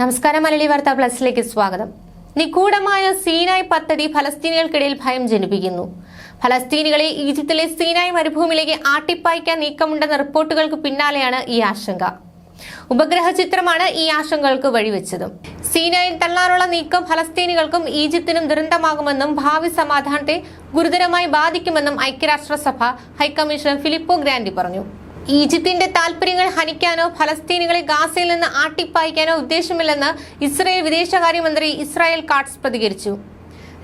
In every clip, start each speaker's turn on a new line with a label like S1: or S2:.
S1: നമസ്കാരം മലയാളി വാർത്ത പ്ലസിലേക്ക് സ്വാഗതം. നിഗൂഢമായ സീനായ് പദ്ധതി ഫലസ്തീനികൾക്കിടയിൽ ഭയം ജനിപ്പിക്കുന്നു. ഫലസ്തീനികളെ ഈജിപ്തിലെ സീനായ് മരുഭൂമിയിലേക്ക് ആട്ടിപ്പായിക്കാൻ നീക്കമുണ്ടെന്ന റിപ്പോർട്ടുകൾക്ക് പിന്നാലെയാണ് ഈ ആശങ്ക. ഉപഗ്രഹ ചിത്രമാണ് ഈ ആശങ്കകൾക്ക് വഴിവെച്ചതും. സീനായിൽ തള്ളാനുള്ള നീക്കം ഫലസ്തീനികൾക്കും ഈജിപ്തിനും ദുരന്തമാകുമെന്നും ഭാവി സമാധാനത്തെ ഗുരുതരമായി ബാധിക്കുമെന്നും ഐക്യരാഷ്ട്രസഭ ഹൈക്കമ്മീഷണർ ഫിലിപ്പോ ഗ്രാൻഡി പറഞ്ഞു. ഈജിപ്തിന്റെ താൽപര്യങ്ങൾ ഹനിക്കാനോ ഫലസ്തീനികളെ ഗാസയിൽ നിന്ന് ആട്ടിപ്പായിക്കാനോ ഉദ്ദേശമില്ലെന്ന് ഇസ്രായേൽ വിദേശകാര്യമന്ത്രി ഇസ്രായേൽ കാട്സ് പ്രതികരിച്ചു.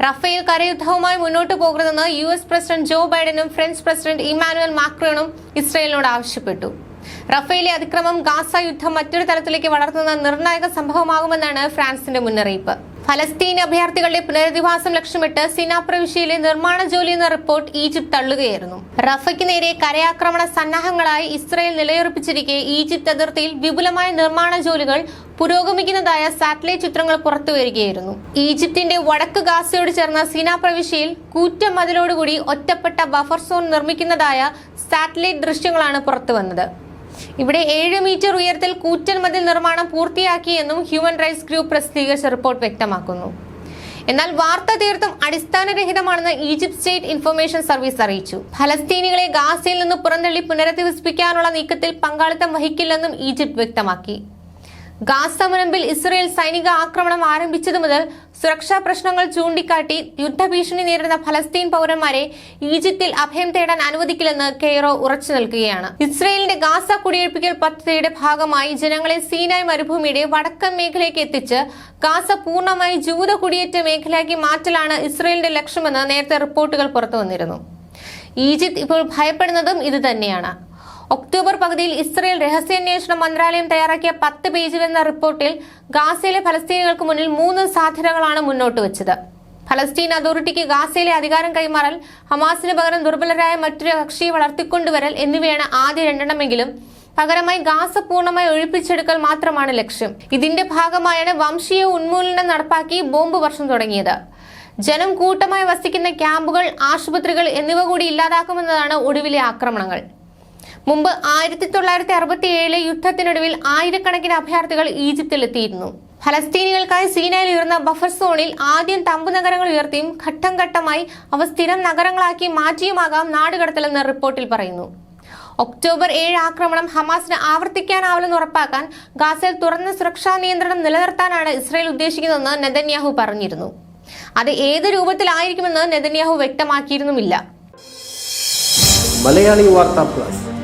S1: റഫേൽ കരയുദ്ധവുമായി മുന്നോട്ടു പോകരുതെന്ന് യു എസ് പ്രസിഡന്റ് ജോ ബൈഡനും ഫ്രഞ്ച് പ്രസിഡന്റ് ഇമാനുവൽ മാക്രോണും ഇസ്രായേലിനോട് ആവശ്യപ്പെട്ടു. റഫേലെ അതിക്രമം ഗാസ യുദ്ധം മറ്റൊരു തലത്തിലേക്ക് വളർത്തുന്ന നിർണായക സംഭവമാകുമെന്നാണ് ഫ്രാൻസിന്റെ മുന്നറിയിപ്പ്. ഫലസ്തീൻ അഭയാർത്ഥികളുടെ പുനരധിവാസം ലക്ഷ്യമിട്ട് സിനാ പ്രവിശ്യയിലെ നിർമ്മാണ ജോലി എന്ന റിപ്പോർട്ട് ഈജിപ്ത് തള്ളുകയായിരുന്നു. റഫയ്ക്ക് നേരെ കരയാക്രമണ സന്നാഹങ്ങളായി ഇസ്രയേൽ നിലയുറപ്പിച്ചിരിക്കെ ഈജിപ്ത് അതിർത്തിയിൽ വിപുലമായ നിർമ്മാണ ജോലികൾ പുരോഗമിക്കുന്നതായ സാറ്റലൈറ്റ് ചിത്രങ്ങൾ പുറത്തുവരികയായിരുന്നു ഈജിപ്തിന്റെ വടക്ക് ഗാസയോട് ചേർന്ന സീന പ്രവിശ്യയിൽ കൂറ്റ മതിലോടുകൂടി ഒറ്റപ്പെട്ട ബഫർ സോൺ നിർമ്മിക്കുന്നതായ സാറ്റലൈറ്റ് ദൃശ്യങ്ങളാണ് പുറത്തുവന്നത് ഇവിടെ ഏഴ് മീറ്റർ ഉയരത്തിൽ കൂറ്റൻ മതിൽ നിർമ്മാണം പൂർത്തിയാക്കിയെന്നും ഹ്യൂമൻ റൈറ്റ്സ് ഗ്രൂപ്പ് പ്രസിദ്ധീകരിച്ച റിപ്പോർട്ട് വ്യക്തമാക്കുന്നു. എന്നാൽ വാർത്ത തീർത്തും അടിസ്ഥാനരഹിതമാണെന്ന് ഈജിപ്ത് സ്റ്റേറ്റ് ഇൻഫർമേഷൻ സർവീസ് അറിയിച്ചു. ഫലസ്തീനികളെ ഗാസയിൽ നിന്ന് പുറന്തള്ളി പുനരധിവസിപ്പിക്കാനുള്ള നീക്കത്തിൽ പങ്കാളിത്തം വഹിക്കില്ലെന്നും ഈജിപ്ത് വ്യക്തമാക്കി. ഗാസ മുനമ്പിൽ ഇസ്രയേൽ സൈനിക ആക്രമണം ആരംഭിച്ചതു മുതൽ സുരക്ഷാ പ്രശ്നങ്ങൾ ചൂണ്ടിക്കാട്ടി യുദ്ധഭീഷണി നേരിടുന്ന ഫലസ്തീൻ പൗരന്മാരെ ഈജിപ്തിൽ അഭയം തേടാൻ അനുവദിക്കില്ലെന്ന് കെയ്റോ ഉറച്ചു നിൽക്കുകയാണ് ഇസ്രയേലിന്റെ ഗാസ കുടിയൊഴിപ്പിക്കൽ പദ്ധതിയുടെ ഭാഗമായി ജനങ്ങളെ സീനായ് മരുഭൂമിയുടെ വടക്കൻ മേഖലയ്ക്ക് എത്തിച്ച് ഗാസ പൂർണമായി ജൂത കുടിയേറ്റ മേഖലയാക്കി മാറ്റലാണ് ഇസ്രയേലിന്റെ ലക്ഷ്യമെന്ന് നേരത്തെ റിപ്പോർട്ടുകൾ പുറത്തു വന്നിരുന്നു. ഈജിപ്ത് ഇപ്പോൾ ഭയപ്പെടുന്നതും ഇത് തന്നെയാണ് ഒക്ടോബർ പകുതിയിൽ ഇസ്രയേൽ രഹസ്യാന്വേഷണ മന്ത്രാലയം തയ്യാറാക്കിയ പത്ത് പേജിൽ എന്ന റിപ്പോർട്ടിൽ ഗാസയിലെ ഫലസ്തീനികൾക്ക് മുന്നിൽ മൂന്ന് സാധ്യതകളാണ് മുന്നോട്ട് വെച്ചത്. ഫലസ്തീൻ അതോറിറ്റിക്ക് ഗാസയിലെ അധികാരം കൈമാറൽ ഹമാസിന് പകരം ദുർബലരായ മറ്റൊരു കക്ഷിയെ വളർത്തിക്കൊണ്ടുവരൽ എന്നിവയാണ് ആദ്യ രണ്ടെണ്ണമെങ്കിലും. പകരമായി ഗാസ പൂർണമായി ഒഴിപ്പിച്ചെടുക്കൽ മാത്രമാണ് ലക്ഷ്യം. ഇതിന്റെ ഭാഗമായാണ് വംശീയ ഉന്മൂലനം നടപ്പാക്കി ബോംബ് വർഷം തുടങ്ങിയത്. ജനം കൂട്ടമായി വസിക്കുന്ന ക്യാമ്പുകൾ ആശുപത്രികൾ എന്നിവ കൂടി ഇല്ലാതാക്കുമെന്നതാണ് ഒടുവിലെ ആക്രമണങ്ങൾ. മുമ്പ് ആയിരത്തി തൊള്ളായിരത്തി അറുപത്തി ഏഴിലെ യുദ്ധത്തിനൊടുവിൽ ആയിരക്കണക്കിന് അഭയാർത്ഥികൾ ഈജിപ്തിലെത്തിയിരുന്നു. ഫലസ്തീനികൾക്കായി സീനയിൽ ഉയർന്ന ബഫർ സോണിൽ ആദ്യം തമ്പു നഗരങ്ങൾ ഉയർത്തിയും ഘട്ടം ഘട്ടമായി അവ സ്ഥിരം നഗരങ്ങളാക്കി മാറ്റിയുമാകാം നാടുകടത്തലെന്ന് റിപ്പോർട്ടിൽ പറയുന്നു. ഒക്ടോബർ ഏഴ് ആക്രമണം ഹമാസിന് ആവർത്തിക്കാനാവില്ലെന്ന് ഉറപ്പാക്കാൻ ഗാസയിൽ തുറന്ന സുരക്ഷാ നിയന്ത്രണം നിലനിർത്താനാണ് ഇസ്രായേൽ ഉദ്ദേശിക്കുന്നതെന്ന് നെതന്യാഹു പറഞ്ഞിരുന്നു. അത് ഏത് രൂപത്തിലായിരിക്കുമെന്ന് നെതന്യാഹു വ്യക്തമാക്കിയിരുന്നുമില്ല.
S2: Malayali Vartha plus.